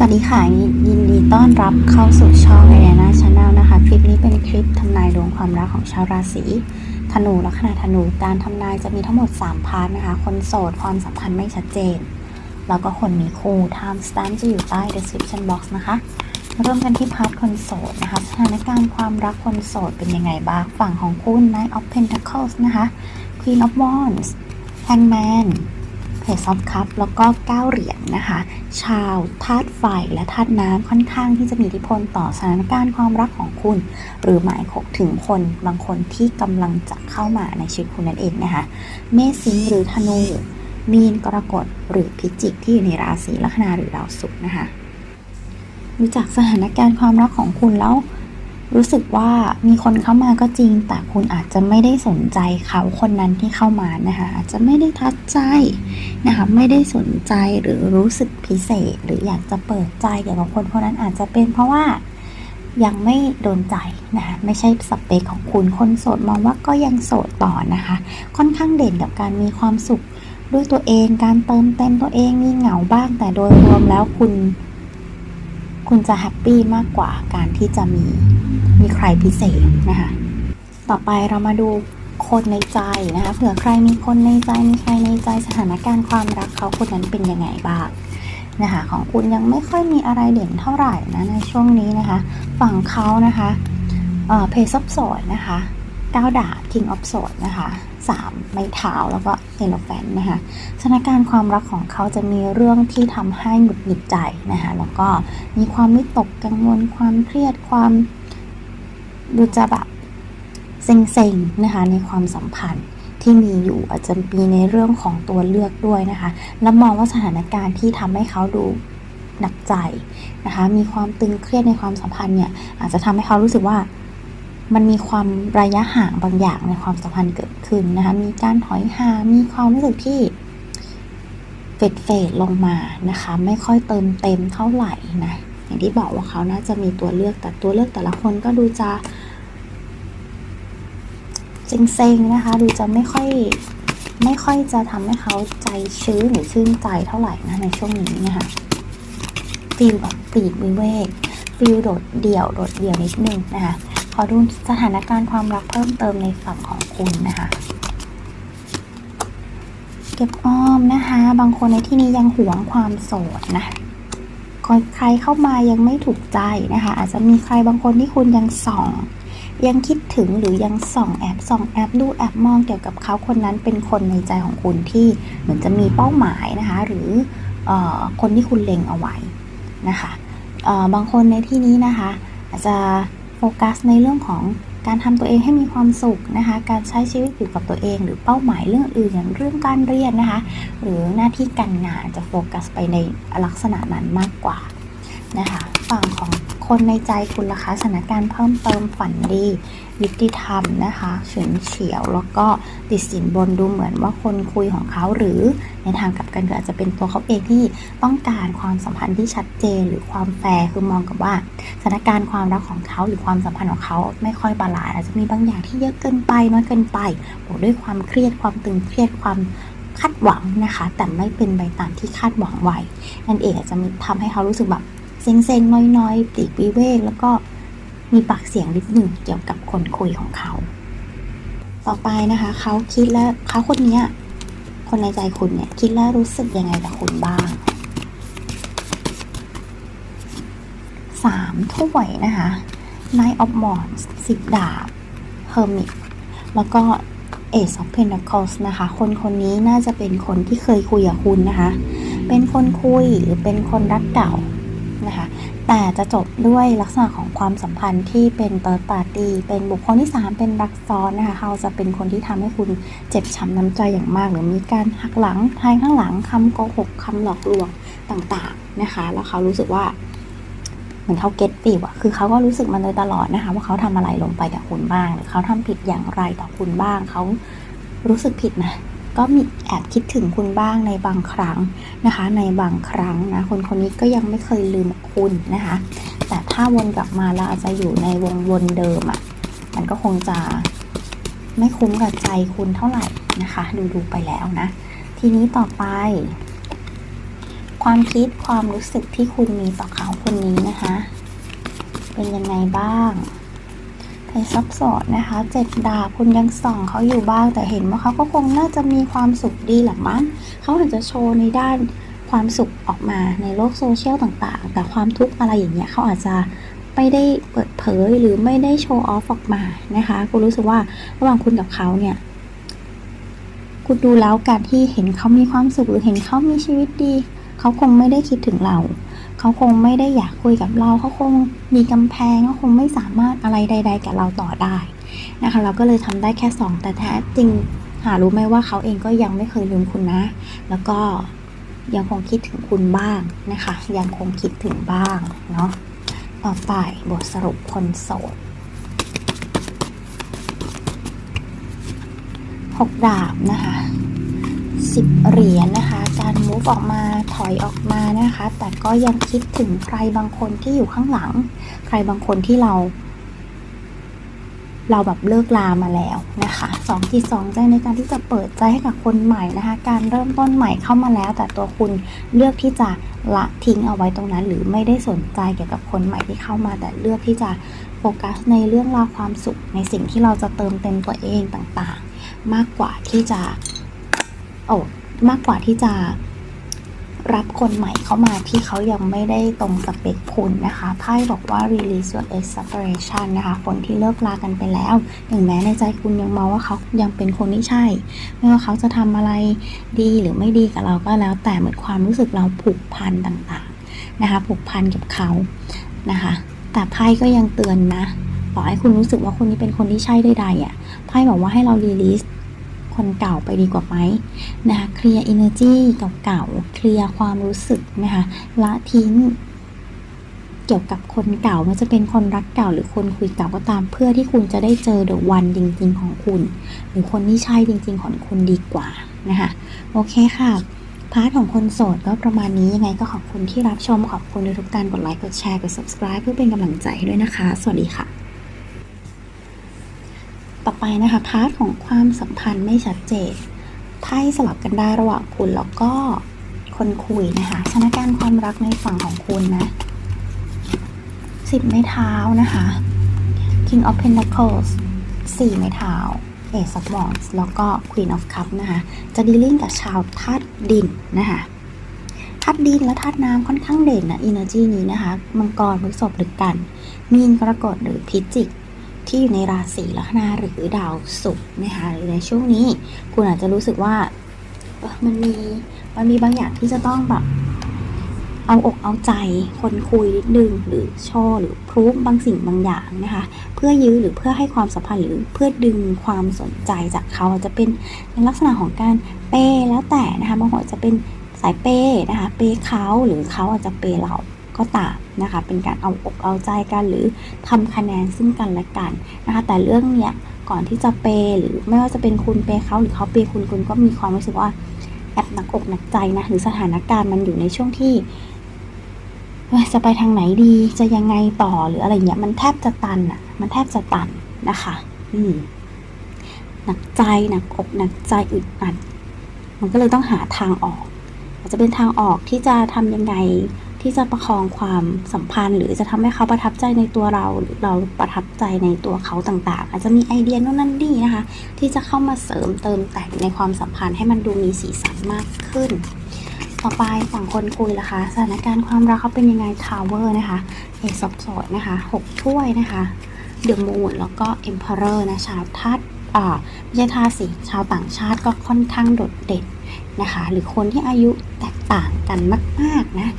สวัสดีค่ะยินดีต้อนรับเข้าสู่ช่อง a r i a n a Channel นะคะ คลิปนี้เป็นคลิปทำนายดวงความรักของชาวราศีธนูลัคนาธนูการทำนายจะมีทั้งหมด 3 พาร์ทนะคะ คนโสดความสัมพันธ์ไม่ชัดเจน แล้วก็คนมีคู่ time stamp จะอยู่ใต้ description box นะคะ เริ่มกันที่พาร์ทคนโสดนะคะสถานการณ์ความรักคนโสดเป็นยังไงบ้างฝั่งของคุณ Knight of Pentacles นะคะ Queen of Wands Hangman เพจซอฟคัพแล้วก็ 9 เหรียญนะคะ ชาวธาตุไฟและธาตุน้ำค่อนข้างที่จะมีอิทธิพลต่อสถานการณ์ความรักของคุณ หรือหมายถึงคนบางคนที่กำลังจะเข้ามาในชีวิตคุณนั่นเองนะคะ เมษสิงห์หรือธนูมีนกรกฎหรือพิจิกที่อยู่ในราศีลัคนาหรือดาวศุกร์นะคะ รู้จักสถานการณ์ความรักของคุณแล้ว รู้สึกว่ามีคนเข้ามาก็จริง แต่คุณอาจจะไม่ได้สนใจเขาคนนั้นที่เข้ามานะคะอาจจะไม่ได้ทัดใจนะคะไม่ได้สนใจหรือรู้สึกพิเศษ หรืออยากจะเปิดใจเกี่ยวกับคนคนนั้นอาจจะเป็นเพราะว่ายังไม่โดนใจนะคะไม่ใช่สเปคของคุณคนโสดมองว่าก็ยังโสดต่อนะคะ ค่อนข้างเด่นกับการมีความสุขด้วยตัวเองการเติมเต็มตัวเองมีเหงาบ้าง แต่โดยรวมแล้วคุณ คุณจะแฮปปี้มากกว่าการที่จะมีมีใครพิเศษนะคะ ต่อไปเรามาดูคนในใจนะคะเผื่อใครมีคนในใจมีใครในใจสถานการณ์ความรักเขาคนนั้นเป็นยังไงบ้างนะคะของคุณยังไม่ค่อยมีอะไรเด่นเท่าไหร่นะในช่วงนี้นะคะ ฝั่งเขานะคะเพย์ซับสดนะคะก้าวดาบ King of s w o r d นะคะ สามไม้เท้าแล้วก็เอลแฟนนะคะสถานการณ์ความรักของเขาจะมีเรื่องที่ทำให้หงุดหงิดใจนะคะแล้วก็มีความวิตกกังวลความเครียดความดูจะแบบเซ็งๆนะคะในความสัมพันธ์ที่มีอยู่อาจจะมีในเรื่องของตัวเลือกด้วยนะคะ แล้วมองว่าสถานการณ์ที่ทำให้เขาดูหนักใจนะคะ มีความตึงเครียดในความสัมพันธ์เนี่ยอาจจะทำให้เขารู้สึกว่า มันมีความระยะห่างบางอย่างในความสัมพันธ์เกิดขึ้นนะคะ มีการถอยห่าง มีความรู้สึกที่เฟดเฟดลงมานะคะ ไม่ค่อยเติมเต็มเท่าไหร่นะ อย่างที่บอกว่าเขาน่าจะมีตัวเลือก แต่ตัวเลือกแต่ละคนก็ดูจะเซ็งๆนะคะ ดูจะไม่ค่อยไม่ค่อยจะทำให้เขาใจชื้นหรือชื่นใจเท่าไหร่นะในช่วงนี้นะคะฟีลแบบปีกวิเวกฟีลโดดเดี่ยวโดดเดี่ยวนิดนึงนะคะ อดูสถานการณ์ความรักเพิ่มเติมในฝั่งของคุณนะคะ เก็บอ้อมนะคะ บางคนในที่นี้ยังหวงความโสดนะใครเข้ามายังไม่ถูกใจนะคะ อาจจะมีใครบางคนที่คุณยังส่อง ยังคิดถึงหรือยังส่องแอบส่องแอบดูแอบมองเกี่ยวกับเขาคนนั้นเป็นคนในใจของคุณที่เหมือนจะมีเป้าหมายนะคะ หรืออคนที่คุณเล็งเอาไว้นะคะบางคนในที่นี้นะคะ อาจจะ โฟกัสในเรื่องของการทำตัวเองให้มีความสุขนะคะ การใช้ชีวิตอยู่กับตัวเอง หรือเป้าหมายเรื่องอื่นอย่างเรื่องการเรียนนะคะ หรือหน้าที่การงานจะโฟกัสไปในลักษณะนั้นมากกว่านะคะ ฝั่งของ คนในใจคุณล่ะคะสถานการณ์เพิ่มเติมฝันดี ยุติธรรมนะคะเฉียนเฉียวแล้วก็ติดสินบนดูเหมือนว่าคนคุยของเขาหรือในทางกลับกันก็อาจจะเป็นตัวเขาเองที่ต้องการความสัมพันธ์ที่ชัดเจนหรือความแฟร์คือมองกับว่าสถานการณ์ความรักของเขาหรือความสัมพันธ์ของเขาไม่ค่อยบาลานซ์อาจจะมีบางอย่างที่เยอะเกินไปน้อยเกินไปบวกด้วยความเครียดความตึงเครียดความคาดหวังนะคะ แต่ไม่เป็นไปตามที่คาดหวังไว้นั่นเองอาจจะทำให้เขารู้สึกแบบ เซ็งๆน้อยๆปลีกวิเวก แล้วก็มีปากเสียงนิดหนึ่งเกี่ยวกับคนคุยของเขา ต่อไปนะคะเขาคิดแล้วเขาคนนี้คนในใจคุณเนี่ยคิดแล้วรู้สึกยังไงกับคุณบ้างสามถ้วยนะคะ Knight of Wands สิบดาบ Hermit แล้วก็ Ace of Pentacles นะคะ คนคนนี้น่าจะเป็นคนที่เคยคุยกับคุณนะคะ เป็นคนคุยหรือเป็นคนรักเก่า แต่จะจบด้วยลักษณะของความสัมพันธ์ที่เป็นเติร์ดปาร์ตี้เป็นบุคคลที่ 3 เป็นรักซ้อนนะคะเขาจะเป็นคนที่ทำให้คุณเจ็บช้ำน้ำใจอย่างมาก หรือมีการหักหลังทายข้างหลังคำโกหกคำหลอกลวงต่างๆนะคะ แล้วเขารู้สึกว่าเหมือนเขาเก็ตฟีลอะคือเขาก็รู้สึกมันเลยตลอดนะคะว่าเขาทำอะไรลงไปกับคุณบ้าง หรือเขาทำผิดอย่างไรต่อคุณบ้างเขารู้สึกผิดนะ ก็มีแอบคิดถึงคุณบ้างในบางครั้งนะคะ ในบางครั้งนะคนคนนี้ก็ยังไม่เคยลืมคุณนะคะ แต่ถ้าวนกลับมาแล้วอาจจะอยู่ในวงวนเดิมอะ่ะมันก็คงจะไม่คุ้มกับใจคุณเท่าไหร่นะคะ ดูดูไปแล้วนะ ทีนี้ต่อไป ความคิดความรู้สึกที่คุณมีต่อเขาคนนี้นะคะ เป็นยังไงบ้าง ซับซอนนะคะเจ็ดดาบคุณยังส่องเขาอยู่บ้าง แต่เห็นว่าเขาก็คงน่าจะมีความสุขดีแหละมั้งเขาอาจจะโชว์ในด้านความสุขออกมาในโลกโซเชียลต่างๆ แต่ความทุกข์อะไรอย่างเงี้ยเขาอาจจะไม่ได้เปิดเผยหรือไม่ได้โชว์ออฟออกมานะคะ คุณรู้สึกว่าระหว่างคุณกับเขาเนี่ย คุณดูแล้วการที่เห็นเขามีความสุขหรือเห็นเขามีชีวิตดี เขาคงไม่ได้คิดถึงเรา เขาคงไม่ได้อยากคุยกับเรา เขาคงมีกำแพงเขาคงไม่สามารถอะไรใด ๆ กับเราต่อได้นะคะ เราก็เลยทำได้แค่สองแต่แท้จริงหารู้ไหมว่าเขาเองก็ยังไม่เคยลืมคุณนะ แล้วก็ยังคงคิดถึงคุณบ้างนะคะ ยังคงคิดถึงบ้างเนาะต่อไปบทสรุปคนโสดหกดาบนะคะ สิบเหรียญนะคะ การมูฟออกมาถอยออกมานะคะ แต่ก็ยังคิดถึงใครบางคนที่อยู่ข้างหลัง ใครบางคนที่เรา เราแบบเลิกลามาแล้วนะคะสองจิตสองใจในการที่จะเปิดใจให้กับคนใหม่นะคะ การเริ่มต้นใหม่เข้ามาแล้ว แต่ตัวคุณเลือกที่จะละทิ้งเอาไว้ตรงนั้น หรือไม่ได้สนใจเกี่ยวกับคนใหม่ที่เข้ามา แต่เลือกที่จะโฟกัสในเรื่องราวความสุขในสิ่งที่เราจะเติมเต็มตัวเองต่างๆ มากกว่าที่จะ โอ้มากกว่าที่จะรับคนใหม่เข้ามาที่เขายังไม่ได้ตรงสเปคคุณนะคะไพ่บอกว่า release your expiration นะคะ คนที่เลิกลากันไปแล้ว ถึงแม้ในใจคุณยังมองว่าเขายังเป็นคนที่ใช่ ไม่ว่าเขาจะทำอะไรดีหรือไม่ดีกับเราก็แล้ว แต่เหมือนความรู้สึกเราผูกพันต่างๆนะคะ ผูกพันกับเขานะคะ แต่ไพ่ก็ยังเตือนนะ ต่อให้คุณรู้สึกว่าคนนี้เป็นคนที่ใช่ใดๆอะ ไพ่บอกว่าให้เรา release คนเก่าไปดีกว่าไหมนะคะเคลียร์ energy เก่าๆเคลียร์ความรู้สึกนะคะละทิ้งเกี่ยวกับคนเก่าไม่ว่าจะเป็นคนรักเก่าหรือคนคุยเก่าก็ตามเพื่อที่คุณจะได้เจอเดอะวันจริง ๆ ของคุณ หรือคนที่ใช่จริง ๆ ของคุณดีกว่านะคะโอเคค่ะพาร์ทของคนโสดก็ประมาณนี้ยังไงก็ขอบคุณที่รับชมขอบคุณทุกการกดไลค์กดแชร์กด subscribe เพื่อเป็นกำลังใจให้ด้วยนะคะ สวัสดีค่ะ ต่อไปนะคะพาร์ทของความสัมพันธ์ไม่ชัดเจนไพ่สลับกันได้ระหว่างคุณแล้วก็คนคุยนะคะสถานการณ์ความรักในฝั่งของคุณนะสิบไม้เท้านะคะ King of Pentacles สี่ไม้เท้า Ace of Wands แล้วก็ Queen of Cups นะคะจะดีลิ่งกับชาวธาตุดินนะคะธาตุดินและธาตุน้ำค่อนข้างเด่นนะ energy นี้นะคะ มังกรพฤษภหรือกัน มีนกรกฎหรือพิจิก ที่อยู่ในราศีลัคนาหรือดาวศุกร์นะคะหรือในช่วงนี้ คุณอาจจะรู้สึกว่ามันมีมันมีบางอย่างที่จะต้องแบบเอาอกเอาใจคนคุยนิดนึงหรือชว์หรือพรูฟบางสิ่งบางอย่างนะคะ เพื่อยื้อหรือเพื่อให้ความสัมพันธ์หรือเพื่อดึงความสนใจจากเขาจะเป็นในลักษณะของการเปย์แล้วแต่นะคะบางคนจจะเป็นสายเปย์นะคะเปย์เขาหรือเขาอาจจะเปย์เรา ก็ตามนะคะ เป็นการเอาอกเอาใจกันหรือทำคะแนนซึ่งกันและกันนะคะ แต่เรื่องเนี้ยก่อนที่จะเปย์หรือไม่ว่าจะเป็นคุณเปย์เขาหรือเขาเปย์คุณคุณก็มีความรู้สึกว่าแอบหนักอกหนักใจนะหรือสถานการณ์มันอยู่ในช่วงที่จะไปทางไหนดีจะยังไงต่อหรืออะไรเงี้ยมันแทบจะตันอะ มันแทบจะตันนะคะ อืมหนักใจหนักอกหนักใจอึดอัดมันก็เลยต้องหาทางออก อาจจะเป็นทางออกที่จะทำยังไง ที่จะประคองความสัมพันธ์ หรือจะทำให้เขาประทับใจในตัวเราหรือเราประทับใจในตัวเขาต่างๆ อาจจะมีไอเดียโน่นนั่นนี่นะคะ ที่จะเข้ามาเสริมเติมแต่งในความสัมพันธ์ให้มันดูมีสีสันมากขึ้น ต่อไปฝั่งคนคุยล่ะคะ สถานการณ์ความรักเขาเป็นยังไงทาวเวอร์นะคะเอกสับสดนะคะหกถ้วยนะคะเดอะมูนแล้วก็เอ็มเพอเรอร์นะชาวธาตุอ่าไม่ใช่ธาตุสิชาวต่างชาติก็ค่อนข้างโดดเด่น นะคะ หรือคนที่อายุแตกต่างกันมากๆนะ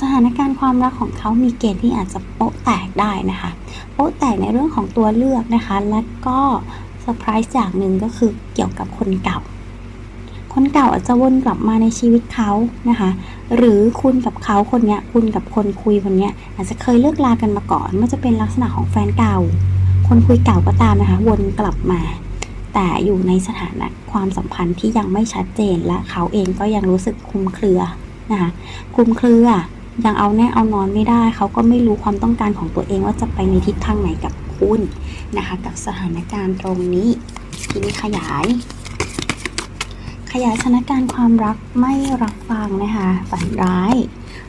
สถานการณ์ความรักของเขามีเกณฑ์ที่อาจจะโป๊ะแตกได้นะคะ โป๊ะแตกในเรื่องของตัวเลือกนะคะ และก็เซอร์ไพรส์อย่างหนึ่งก็คือเกี่ยวกับคนเก่า คนเก่าอาจจะวนกลับมาในชีวิตเขานะคะ หรือคุณกับเขาคนเนี้ย คุณกับคนคุยคนเนี้ย อาจจะเคยเลิกลากันมาก่อนไม่ว่าจะเป็นลักษณะของแฟนเก่า คนคุยเก่าก็ตามนะคะ วนกลับมา แต่อยู่ในสถานะความสัมพันธ์ที่ยังไม่ชัดเจนและเขาเองก็ยังรู้สึกคลุมเครือนะคะคลุมเครือยังเอาแน่เอานอนไม่ได้ เขาก็ไม่รู้ความต้องการของตัวเองว่าจะไปในทิศทางไหนกับคุณนะคะ กับสถานการณ์ตรงนี้ทีนี้ขยาย ขยายสถานการณ์ความรักไม่รับฟังนะคะฝันร้าย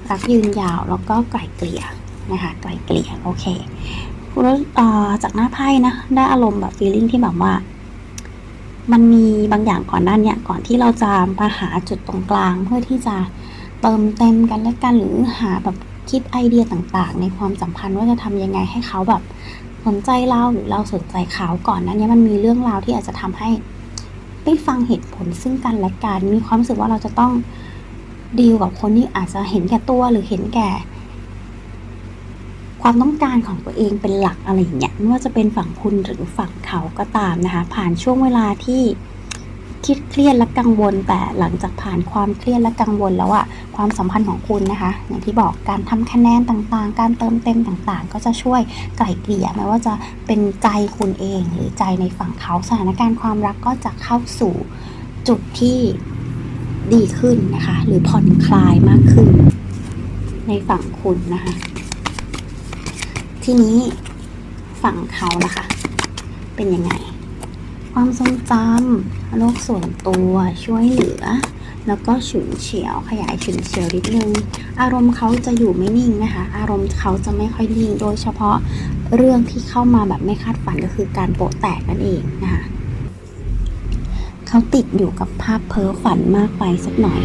รักยืนยาวแล้วก็ไกล่เกลี่ยนะคะไกล่เกลี่ยโอเคแล้วจากหน้าไพ่นะได้อารมณ์แบบ feeling ที่แบบว่า มันมีบางอย่างก่อนหน้าเนี้ก่อนที่เราจะมาหาจุดตรงกลาง เพื่อที่จะเติมเต็มกันและกันหรือหาแบบคิดไอเดียต่างๆ ในความสัมพันธ์ว่าจะทำยังไงให้เขาแบบสนใจเราหรือเราสนใจเขาก่อนนั้นนี้ยมันมีเรื่องราวที่อาจจะทำให้ได้ฟังเหตุผลซึ่งกันและกันมีความรู้สึกว่าเราจะต้องดีลกับคนที่อาจจะเห็นแก่ตัวหรือเห็นแก่ ความต้องการของตัวเองเป็นหลักอะไรอย่างเงี้ยไม่ว่าจะเป็นฝั่งคุณหรือฝั่งเขาก็ตามนะคะ ผ่านช่วงเวลาที่คิดเครียดและกังวล แต่หลังจากผ่านความเครียดและกังวลแล้วอะความสัมพันธ์ของคุณนะคะ อย่างที่บอกการทำคะแนนต่างๆ การเติมเต็มต่างๆ ก็จะช่วยไกล่เกลี่ยไม่ว่าจะเป็นใจคุณเอง หรือใจในฝั่งเขาสถานการณ์ความรักก็จะเข้าสู่จุดที่ดีขึ้นนะคะ หรือผ่อนคลายมากขึ้น ในฝั่งคุณนะคะ ทีนี้ฝั่งเขานะคะ เป็นยังไง ความทรงจำโลกส่วนตัวช่วยเหลือ แล้วก็ฉุนเฉียวขยายฉุนเฉียวนิดนึง อารมณ์เขาจะอยู่ไม่นิ่งนะคะ อารมณ์เขาจะไม่ค่อยนิ่ง โดยเฉพาะเรื่องที่เข้ามาแบบไม่คาดฝันก็คือการโปะแตกนั่นเองนะคะเขาติดอยู่กับภาพเพ้อฝันมากไปสักหน่อย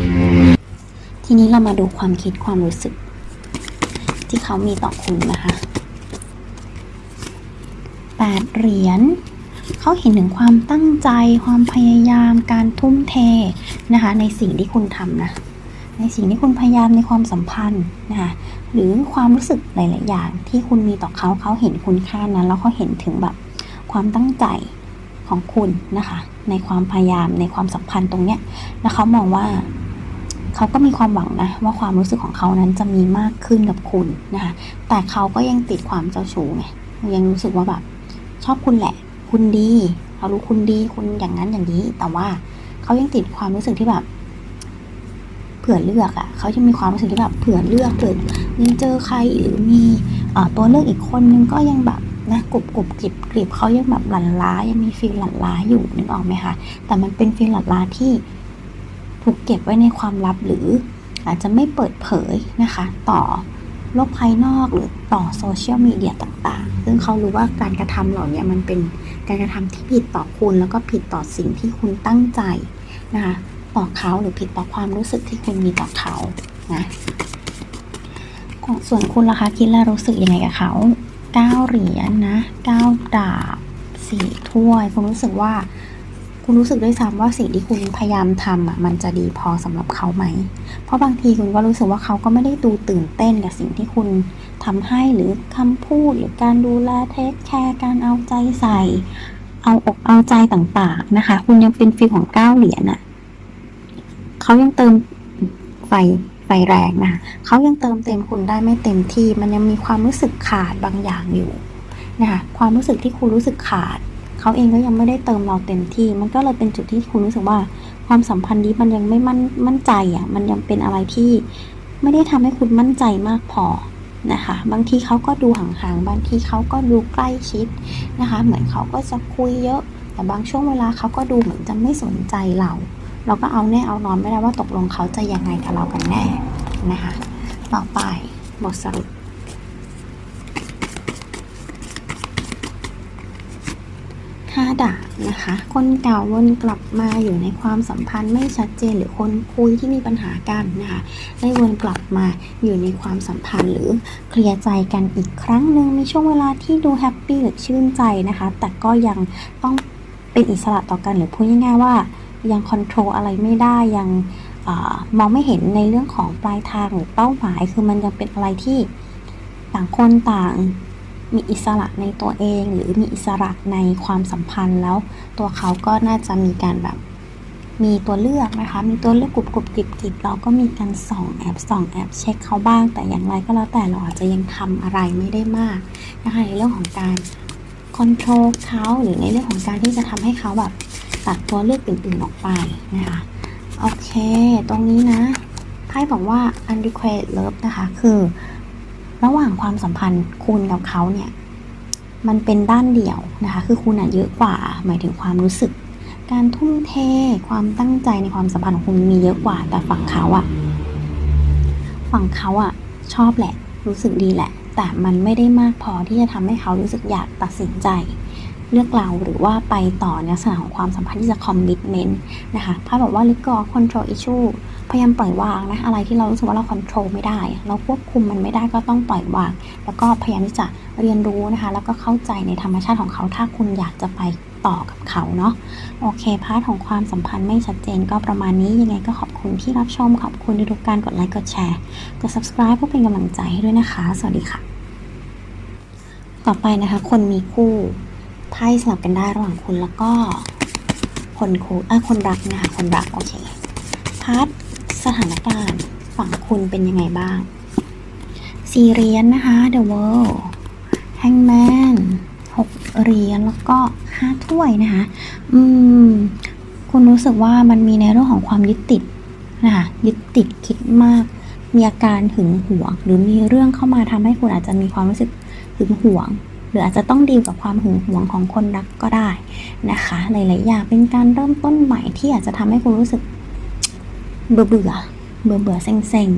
ทีนี้เรามาดูความคิดความรู้สึก ที่เขามีต่อคุณนะคะ แปดเหรียญเขาเห็นถึงความตั้งใจความพยายามการทุ่มเทนะคะในสิ่งที่คุณทำนะในสิ่งที่คุณพยายามในความสัมพันธ์นะคะหรือความรู้สึกหลาย ๆ อย่างที่คุณมีต่อเขาเขาเห็นคุณค่านั้นแล้วเขาเห็นถึงแบบความตั้งใจของคุณนะคะ ในความพยายามในความสัมพันธ์ตรงเนี้ยแล้วเขามองว่าเขาก็มีความหวังนะว่าความรู้สึกของเขานั้นจะมีมากขึ้นกับคุณนะคะแต่เขาก็ยังติดความเจ้าชู้ไงยังรู้สึกว่าแบบ ชอบคุณแหละ คุณดีเขารู้คุณดีคุณอย่างนั้นอย่างนี้ แต่ว่าเขายังติดความรู้สึกที่แบบเผื่อเลือกอะ่ะเขาจะมีความรู้สึกที่แบบเผื่อเลือกเผื่อยังเจอใครหรือมีอตัวเลือกอีกคนนึงก็ยังแบบนะกรุบกรุบกริบกริบเขายังแบบหลั่นล้ายังมีฟีลหลั่นล้าอยู่นึกออกไหมคะแต่มันเป็นฟีลหลั่นล้าที่ถูกเก็บไว้ในความลับหรืออาจจะไม่เปิดเผยนะคะ ต่อ โลกภายนอกหรือต่อโซเชียลมีเดียต่างๆ ซึ่งเขารู้ว่าการกระทำเหล่านี้มันเป็นการกระทำที่ผิดต่อคุณ แล้วก็ผิดต่อสิ่งที่คุณตั้งใจนะคะต่อเขาหรือผิดต่อความรู้สึกที่คุณมีต่อเขานะส่วนคุณล่ะคะคิดและรู้สึกยังไงกับเขาเก้าเหรียญนะเก้าดาบสี่ถ้วยคุณรู้สึกว่า คุณรู้สึกด้วยซ้ำว่าสิ่งที่คุณพยายามทำอะมันจะดีพอสำหรับเขาไหม เพราะบางทีคุณก็รู้สึกว่าเขาก็ไม่ได้ดูตื่นเต้นกับสิ่งที่คุณทำให้หรือคำพูดหรือการดูแลเทคแคร์การเอาใจใส่ เอาอกเอาใจต่างๆนะคะ คุณยังเป็นฟีลของเก้าเหรียญอะเขายังเติมไฟไฟแรงนะคะเขายังเติมเต็มคุณได้ไม่เต็มที่ มันยังมีความรู้สึกขาดบางอย่างอยู่นะคะความรู้สึกที่คุณรู้สึกขาด เขาเองก็ยังไม่ได้เติมเราเต็มที่ มันก็เลยเป็นจุดที่คุณรู้สึกว่า ความสัมพันธ์นี้มันยังไม่มั่นมั่นใจอะ มันยังเป็นอะไรที่ไม่ได้ทำให้คุณมั่นใจมากพอนะคะ บางทีเขาก็ดูห่างๆ บางทีเขาก็ดูใกล้ชิดนะคะ เหมือนเขาก็จะคุยเยอะ แต่บางช่วงเวลาเขาก็ดูเหมือนจะไม่สนใจเรา เราก็เอาแน่เอานอนไม่ได้ว่าตกลงเขาจะยังไงกับเรากันแน่นะคะ ต่อไปบทสรุป ห้าดาบนะคะ คนเก่าวนกลับมาอยู่ในความสัมพันธ์ไม่ชัดเจนหรือคนคุยที่มีปัญหากันนะคะได้วนกลับมาอยู่ในความสัมพันธ์หรือเคลียร์ใจกันอีกครั้งหนึ่งมีช่วงเวลาที่ดูแฮปปี้หรือชื่นใจนะคะ แต่ก็ยังต้องเป็นอิสระต่อกันหรือพูดง่ายๆว่ายังคอนโทรลอะไรไม่ได้ยังอมองไม่เห็นในเรื่องของปลายทางหรือเป้าหมาย คือมันยังเป็นอะไรที่ต่างคนต่าง มีอิสระในตัวเอง หรือมีอิสระในความสัมพันธ์แล้วตัวเขาก็น่าจะมีการแบบมีตัวเลือกนะคะ มีตัวเลือกกรุบกรุบกริบกริบเราก็มีการส่องแอบส่องแอบเช็คเขาบ้าง แต่อย่างไรก็แล้วแต่เราอาจจะยังทำอะไรไม่ได้มากนะคะในเรื่องของการคอนโทรลเขาหรือในเรื่องของการที่จะทำให้เขาแบบตัดตัวเลือกอื่นๆออกไปนะคะโอเค ตรงนี้นะไพ่บอกว่า unrequited love นะคะ คือ ระหว่างความสัมพันธ์คุณกับเขาเนี่ยมันเป็นด้านเดียวนะคะ คือคุณอะเยอะกว่า หมายถึงความรู้สึก การทุ่มเท ความตั้งใจในความสัมพันธ์ของคุณมีเยอะกว่า แต่ฝั่งเขาอะ ฝั่งเขาอะชอบแหละ รู้สึกดีแหละ แต่มันไม่ได้มากพอที่จะทำให้เขารู้สึกอยากตัดสินใจ เลือกเราหรือว่าไปต่อในลักษณะของความสัมพันธ์ที่จะ commitment นะคะไพ่บอกว่า let go of control issue พยายามปล่อยวางนะอะไรที่เรารู้สึกว่าเรา control ไม่ได้ เราควบคุมมันไม่ได้ก็ต้องปล่อยวาง แล้วก็พยายามที่จะเรียนรู้นะคะ แล้วก็เข้าใจในธรรมชาติของเขาถ้าคุณอยากจะไปต่อกับเขาเนาะโอเคพาร์ทของความสัมพันธ์ไม่ชัดเจนก็ประมาณนี้ยังไงก็ขอบคุณที่รับชม ขอบคุณทุกการกดไลค์กดแชร์กด subscribe เพื่อเป็นกำลังใจให้ด้วยนะคะ สวัสดีค่ะ ต่อไปนะคะ คนมีคู่ ไพ่สลับกันได้ระหว่างคุณแล้วก็ คนคูอะคนรักนะคะคนรัก โอเคพาร์ทสถานการณ์ฝั่งคุณเป็นยังไงบ้าง สี่เหรียญนะคะ The World Hangman หกเหรียญแล้วก็ห้าถ้วยนะคะ อืม คุณรู้สึกว่ามันมีในเรื่องของความยึดติดนะคะยึดติดคิดมาก มีอาการหึงหวง หรือมีเรื่องเข้ามาทำให้คุณอาจจะมีความรู้สึกหึงหวง หรืออาจจะต้องดีลกับความหึงหวงของคนรักก็ได้นะคะ หลาย ๆ อย่างเป็นการเริ่มต้นใหม่ที่อาจจะทำให้คุณรู้สึกเบื่อเบื่อเบื่อเบื่อเซ็งเซ็ง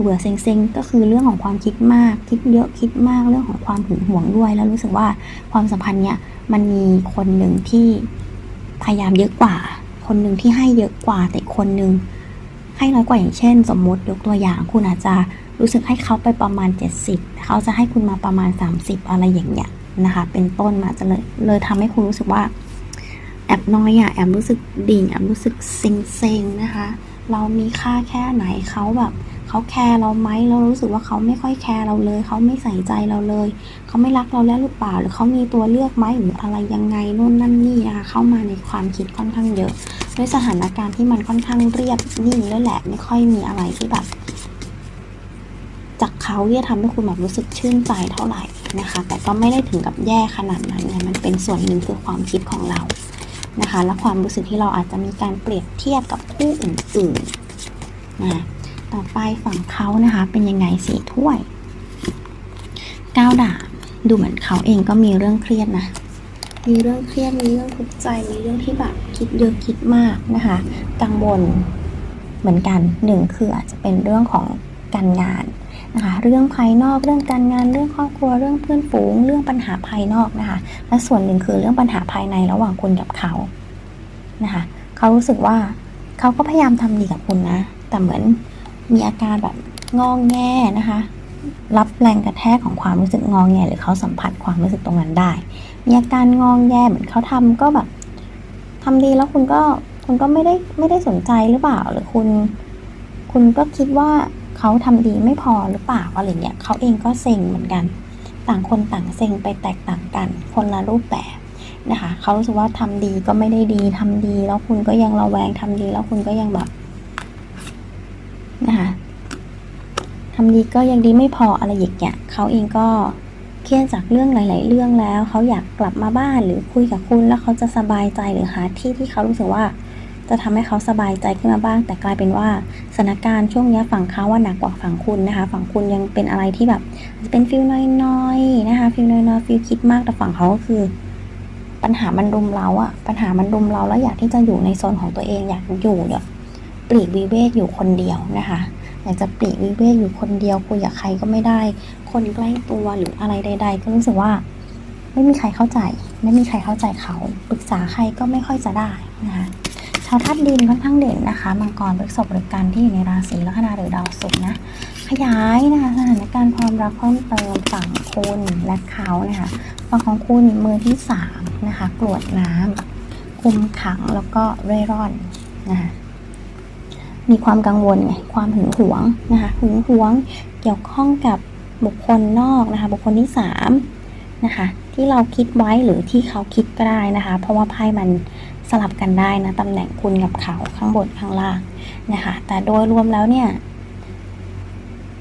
เบื่อเซ็งเซ็งก็คือเรื่องของความคิดมาก คิดเยอะคิดมากเรื่องของความหึงหวงด้วย แล้วรู้สึกว่าความสัมพันธ์เนี้ยมันมีคนหนึ่งที่พยายามเยอะกว่า คนหนึ่งที่ให้เยอะกว่าแต่คนหนึ่งให้น้อยกว่าอย่างเช่น สมมติยกตัวอย่างคุณอาจจะรู้สึกให้เขาไปประมาณ 70 เขาจะให้คุณมาประมาณ 30 อะไรอย่างเงี้ย นะคะ เป็นต้นมาจะเลยเลยทำให้คุณรู้สึกว่า แอบน้อยอะแอบรู้สึกดิ่งแอบรู้สึกเซ็งเซ็งๆนะคะ เรามีค่าแค่ไหนเขาแบบเขาแคร์เราไหมเรารู้สึกว่าเขาไม่ค่อยแคร์เราเลย เขาไม่ใส่ใจเราเลย เขาไม่รักเราแล้วหรือเปล่า หรือเขามีตัวเลือกไหมหรืออะไรยังไงนู่นนั่นนี่นะคะเข้ามาในความคิดค่อนข้างเยอะ ด้วยสถานการณ์ที่มันค่อนข้างเรียบนิ่งด้วยแหละ ไม่ค่อยมีอะไรที่แบบ จากเขาที่จะทำให้คุณแบบรู้สึกชื่นใจเท่าไหร่นะคะ แต่ก็ไม่ได้ถึงกับแย่ขนาดนั้นไงมันเป็นส่วนหนึ่งคือความคิดของเรานะคะ และความรู้สึกที่เราอาจจะมีการเปรียบเทียบกับคู่อื่นๆนะต่อไปฝั่งเขานะคะ เป็นยังไงสีถ้วยก้าวดาบดูเหมือนเขาเองก็มีเรื่องเครียดนะมีเรื่องเครียดมีเรื่องทุกข์ใจมีเรื่องที่แบบคิดเยอะคิดมากนะคะ กังวลเหมือนกันหนึ่งคืออาจจะเป็นเรื่องของการงาน เรื่องภายนอกเรื่องการงานเรื่องครอบครัวเรื่องเพื่อนฝูง เรื่องปัญหาภายนอกนะคะและส่วนหนึ่งคือเรื่องปัญหาภายในระหว่างคุณกับเขานะคะเขารู้สึกว่าเขาก็พยายามทำดีกับคุณนะ แต่เหมือนมีอาการแบบงองแงนะคะ รับแรงกระแทกของความรู้สึกงองแงหรือเขาสัมผัสความรู้สึกตรงนั้นได้ มีอาการงองแงเหมือนเขาทำก็แบบทำดีแล้วคุณก็คุณก็ไม่ได้ไม่ได้สนใจหรือเปล่าหรือคุณ คุณก็คิดว่า เขาทำดีไม่พอหรือเปล่าอะไรเงี้ยเขาเองก็เซ็งเหมือนกัน ต่างคนต่างเซ็งไปแตกต่างกัน คนละรูปแบบนะคะเขารู้สึกว่าทำดีก็ไม่ได้ดีทำดี แล้วคุณก็ยังระแวงทำดี แล้วคุณก็ยังแบบนะคะทำดีก็ยังดีไม่พออะไรอย่างเงี้ยเขาเองก็เครียดจากเรื่องหลาย ๆ เรื่องแล้วเขาอยากกลับมาบ้านหรือคุยกับคุณแล้วเขาจะสบายใจหรือหาที่ที่เขารู้สึกว่า จะทำให้เขาสบายใจขึ้นมาบ้าง แต่กลายเป็นว่าสถานการณ์ช่วงนี้ฝั่งเขาว่าหนักกว่าฝั่งคุณนะคะ ฝั่งคุณยังเป็นอะไรที่แบบจจะเป็นฟิลน้อยๆนะคะฟิลน้อยๆฟิลคิดมากแต่ฝั่งเขาก็คือ ปัญหามันรุมเราอะปัญหามันรุมเราแล้วอยากที่จะอยู่ในโซนของตัวเองอยากอยู่เนี่ยปลีกวิเวกอยู่คนเดียวนะคะอยากจะปลีกวิเวกอยู่คนเดียวคุยกับใครก็ไม่ได้ คนใกล้ตัวหรืออะไรใด ๆ ก็รู้สึกว่าไม่มีใครเข้าใจ ไม่มีใครเข้าใจเขา ปรึกษาใครก็ไม่ค่อยจะได้นะคะ ชาวธาตุดินค่อนข้างเด่นนะคะ มังกรพฤษภหรือกันที่อยู่ในราศีลัคนาหรือดาวศุกร์นะ ขยายนะคะสถานการณ์ความรักเพิ่มเติมฝั่งคุณและเขานะคะฝั่งของคุณมือที่สามนะคะกรวดน้ำคุมขังแล้วก็เร่ร่อนนะคะมีความกังวลไงความหึงหวงนะคะหึงหวงเกี่ยวข้องกับบุคคลนอกนะคะ บุคคลที่สามนะคะที่เราคิดไว้หรือที่เขาคิดก็ได้นะคะ เพราะว่าไพ่มัน สลับกันได้นะตำแหน่งคุณกับเขาข้างบนข้างล่างนะคะ แต่โดยรวมแล้วเนี่ย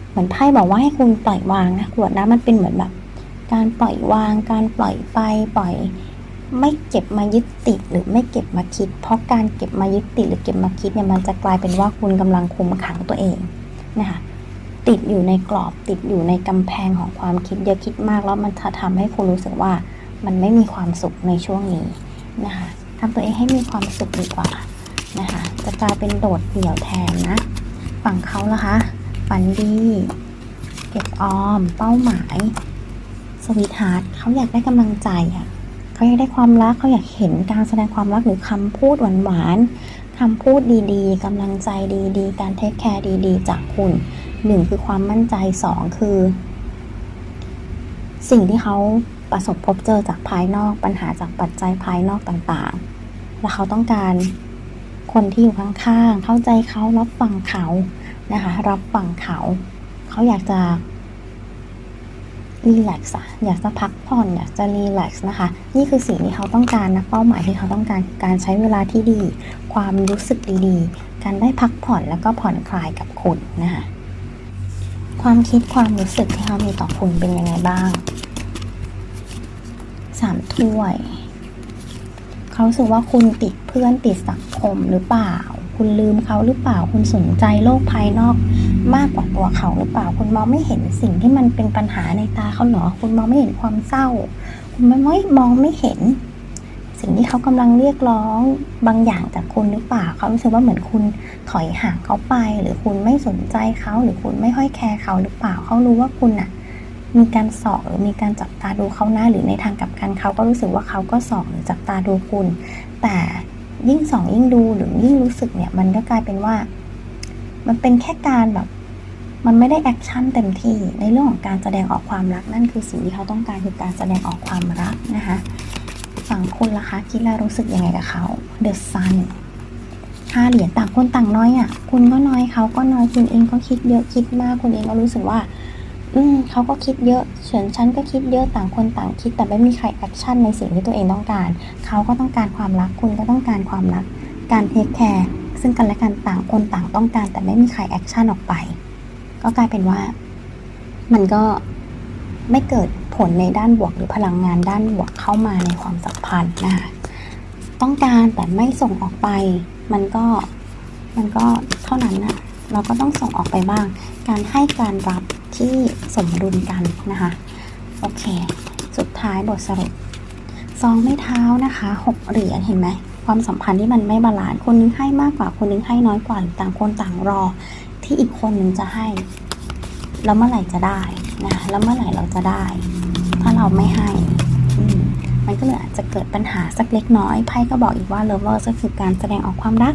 เหมือนไพ่บอกว่าให้คุณปล่อยวางนะกรวดน้ำมันเป็นเหมือนแบบ การปล่อยวาง การปล่อยไปปล่อย ไม่เก็บมายึดติดหรือไม่เก็บมาคิด เพราะการเก็บมายึดติดหรือเก็บมาคิดเนี่ยมันจะกลายเป็นว่าคุณกำลังคุมขังตัวเองนะคะติดอยู่ในกรอบติดอยู่ในกำแพงของความคิดเยอะคิดมากแล้วมันจะทำให้คุณรู้สึกว่ามันไม่มีความสุขในช่วงนี้นะคะ ทำตัวเองให้มีความสุขดีกว่านะคะ จะกลายเป็นโดดเดี่ยวแทนนะ ฝั่งเขาล่ะคะฝันดี เก็บออม เป้าหมาย สวีทฮาร์ดเขาอยากได้กำลังใจอะเขาอยากได้ความรักเขาอยากเห็นการแสดงความรักหรือคำพูดหวานๆคำพูดดีๆกำลังใจดีๆ การเทคแคร์ดีๆ จากคุณหนึ่งคือความมั่นใจสองคือ สิ่งที่เขาประสบพบเจอจากภายนอกปัญหาจากปัจจัยภายนอกต่างๆ และเขาต้องการคนที่อยู่ข้างๆ เข้าใจเขารับฟังเขานะคะ รับฟังเขา เขาอยากจะรีแลกซ์อะอยากจะพักผ่อนอยากจะรีแลกซ์นะคะ นี่คือสิ่งที่เขาต้องการนะเป้าหมายที่เขาต้องการการใช้เวลาที่ดี ความรู้สึกดีๆ การได้พักผ่อนแล้วก็ผ่อนคลายกับคุณนะคะความคิดความรู้สึกที่เขามีต่อคุณเป็นยังไงบ้างสามถ้วย เขาสึกว่าคุณติดเพื่อนติดสังคมหรือเปล่า คุณลืมเขาหรือเปล่า คุณสนใจโลกภายนอกมากกว่าตัวเขาหรือเปล่า คุณมองไม่เห็นสิ่งที่มันเป็นปัญหาในตาเขาหรอ คุณมองไม่เห็นความเศร้า คุณไม่ไม่มองไม่เห็น สิ่งที่เขากำลังเรียกร้องบางอย่างจากคุณหรือเปล่า เขารู้สึกว่าเหมือนคุณถอยห่างเขาไป หรือคุณไม่สนใจเขา หรือคุณไม่ค่อยแคร์เขาหรือเปล่า เขารู้ว่าคุณน่ะ มีการสอบหรือมีการจับตาดูเขาหน้าหรือในทางกลับกันเขาก็รู้สึกว่าเขาก็สอบหรือจับตาดูคุณ แต่ยิ่งส่องยิ่งดูหรือยิ่งรู้สึกเนี่ย มันก็กลายเป็นว่า มันเป็นแค่การแบบ มันไม่ได้แอคชั่นเต็มที่ในเรื่องของการแสดงออกความรักนั่นคือสิ่งที่เขาต้องการคือการแสดงออกความรักนะคะฝั่งคุณล่ะคะคิดแล้วรู้สึกยังไงกับเขา The Sun ห้าเหรียญต่างคนต่างน้อยอะ คุณก็น้อยเขาก็น้อยคุณเองก็คิดเยอะคิดมากคุณเองก็รู้สึกว่า อืมเขาก็คิดเยอะส่วนฉันก็คิดเยอะต่างคนต่างคิด แต่ไม่มีใครแอคชั่นในสิ่งที่ตัวเองต้องการ เขาก็ต้องการความรัก คุณก็ต้องการความรัก การเทคแคร์ซึ่งกันและกันต่างคนต่างต้องการ แต่ไม่มีใครแอคชั่นออกไป ก็กลายเป็นว่า มันก็ไม่เกิดผลในด้านบวกหรือพลังงานด้านบวกเข้ามาในความสัมพันธ์นะคะต้องการแต่ไม่ส่งออกไป มันก็มันก็เท่านั้นนะเราก็ต้องส่งออกไปบ้าง การให้การรับ ที่สมดุลกันนะคะ โอเค สุดท้ายบทสรุปซองไม่เท้านะคะหกเหรียญเห็นไหมความสัมพันธ์ที่มันไม่บาลานซ์คนนึงให้มากกว่าคนนึงให้น้อยกว่าหรือต่างคนต่างรอ ที่อีกคนนึงจะให้ แล้วเมื่อไหร่จะได้นะแล้วเมื่อไหร่เราจะได้ ถ้าเราไม่ให้มันก็เลยอาจจะเกิดปัญหาสักเล็กน้อยไพ่ก็บอกอีกว่า lovers ก็คือการแสดงออกความรัก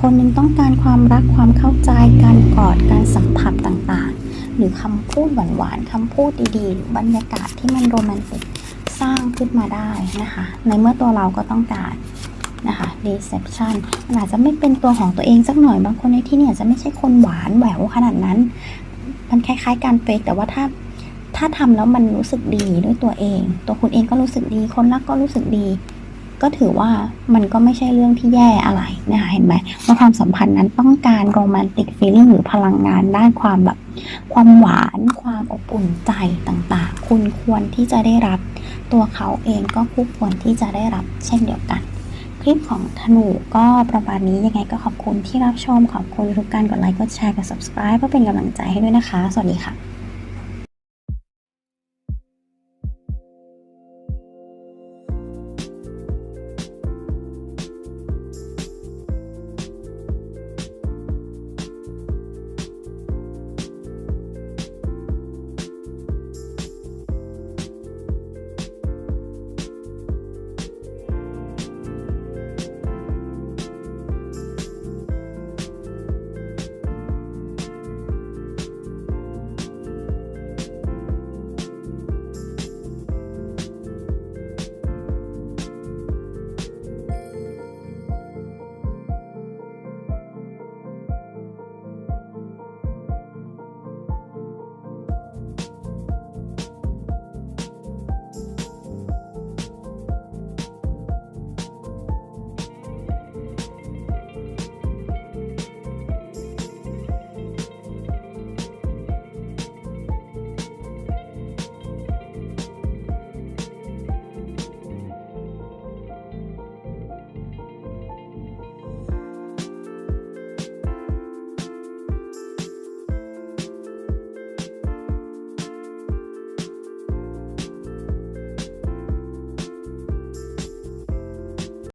คนหนึ่งต้องการความรักความเข้าใจการกอดการสัมผัสต่างๆ หรือคำพูดหวานๆคำพูดดีๆหรือบรรยากาศที่มันโรแมนติกสร้างขึ้นมาได้นะคะ ในเมื่อตัวเราก็ต้องการนะคะ deception มันอาจจะไม่เป็นตัวของตัวเองสักหน่อยบางคนในที่นี่อาจจะไม่ใช่คนหวานแหววขนาดนั้น มันคล้ายๆการเฟกแต่ว่าถ้าถ้าทำแล้วมันรู้สึกดีด้วยตัวเอง ตัวคุณเองก็รู้สึกดี คนรักก็รู้สึกดี ก็ถือว่ามันก็ไม่ใช่เรื่องที่แย่อะไรนะคะเห็นไหมว่าความสัมพันธ์นั้นต้องการโรแมนติกฟีลิ่งหรือพลังงานด้านความแบบ ความหวานความอบอุ่นใจต่างๆ คุณควรที่จะได้รับ ตัวเขาเองก็คู่ควรที่จะได้รับเช่นเดียวกัน คลิปของธนูก็ประมาณนี้ยังไงก็ขอบคุณที่รับชมขอบคุณทุกการกดไลค์กดแชร์กด subscribe เพื่อเป็นกำลังใจให้ด้วยนะคะ สวัสดีค่ะ